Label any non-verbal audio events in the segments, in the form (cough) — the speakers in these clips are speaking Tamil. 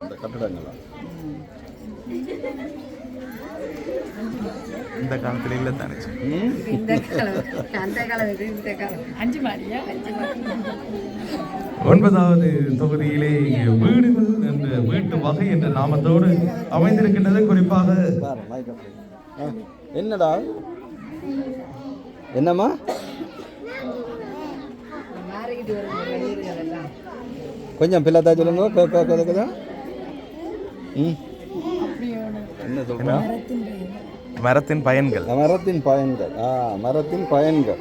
இந்த கட்டடங்களா. இந்த காலத்துல இல்லை தானே இந்த காலம் அஞ்சு மாடியா? ஒன்பதாவது தொகுதியிலே வீடுகள் என்ற வீட்டு வகை என்ற நாமத்தோடு அமைந்திருக்கின்றது. குறிப்பாக என்னடா? என்னம்மா? கொஞ்சம் பிள்ளைத்தா சொல்லுங்க கே கே கேக்குதா ம் என்ன சொல்றா? மரத்தின் பயன்கள். மரத்தின் பயன்கள். ஆ மரத்தின் பயன்கள்.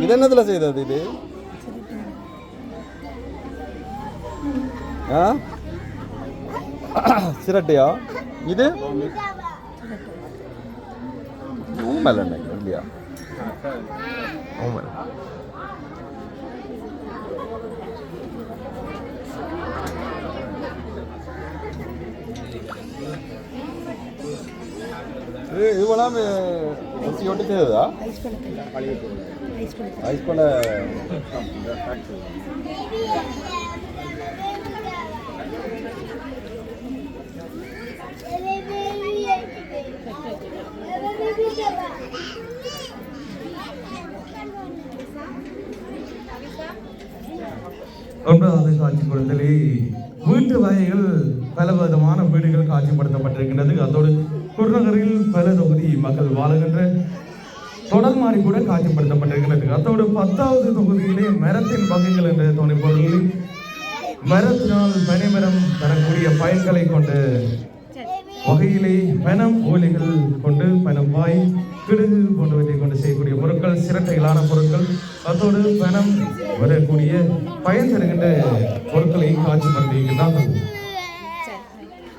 இது என்னதுல செய்தது இது? ஆ? சிரட்டையா? இது? ஊமல் என்ன இல்லையா? ஓமல். இது இதுவெல்லாம் ஒட்டி ஒட்டி செய்ததா? ஐஸ் பழத்தில் ஒன்பதாவது காட்சிப்படுத்தலே வீட்டு வகைகள் பல விதமான வீடுகள் காட்சிப்படுத்தப்பட்டிருக்கின்றது. அதோடு குருநகரில் பல தொகுதி மக்கள் வாழுகின்ற தொடர் மாறி கூட காட்சிப்படுத்தப்பட்டிருக்கிறது. அதோடு பத்தாவது தொகுதியிலே மரத்தின் வகைகள் என்ற துணை பொருள்களில் மரத்தினால் பனைமரம் தரக்கூடிய பயன்களை கொண்ட வகையிலே பனம் ஓலைகள் கொண்டு பனம் வாய் கிடுகு போன்றவற்றை கொண்டு செய்யக்கூடிய பொருட்கள் சிரட்டைகளான பொருட்கள் அதோடு பணம் வரக்கூடிய பயன் தருகின்ற பொருட்களை காட்சிப்படுத்தியிருக்கிறார்கள்.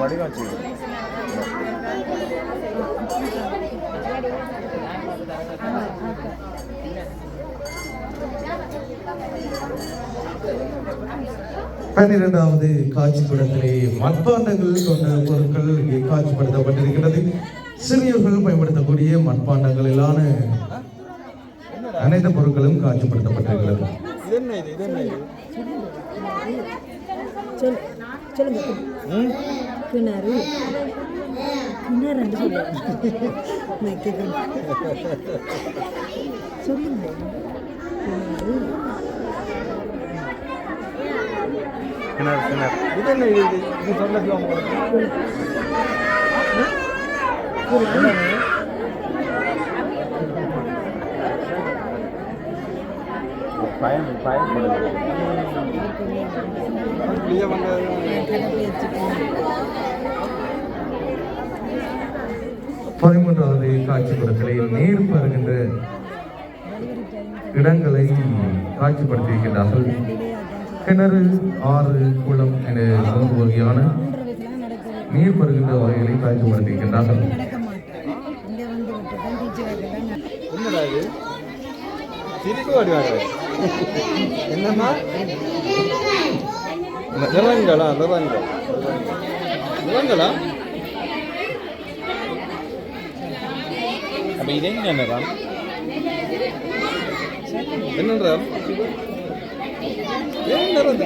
வடிவாச்சு பன்னிரெண்டாவது காட்சிப்படத்திலே மட்பாண்டங்கள் கொண்ட பொருட்கள் இங்கே காட்சிப்படுத்தப்பட்டிருக்கிறது சிறியவர்கள் பயன்படுத்தக்கூடிய மட்பாண்டங்களிலான அனைத்து பொருட்களும் காட்சிப்படுத்தப்பட்டிருக்கிறது? கிணறு கிணறு. (laughs) சொல்லுங்க கிணறு கிணறு. இது என்ன இது? இது இது சொல்லி உங்களுக்கு பயன் பயன்படுது இப்படியே வந்து பதிமூன்றாவது காட்சிப்படத்திலே நீர் பருகின்ற இடங்களை காட்சிப்படுத்தியிருக்கிறார்கள் கிணறு ஆறு குளம் என மூன்று வகையான நீர் பெறுகின்ற வகைகளை காட்சிப்படுத்தியிருக்கின்றார்கள் என்னமா நிறங்களா நிறங்கள்? நிறங்களா? அப்ப என்ன நிறம்? என்ன நிறம் ஏன் நிறம்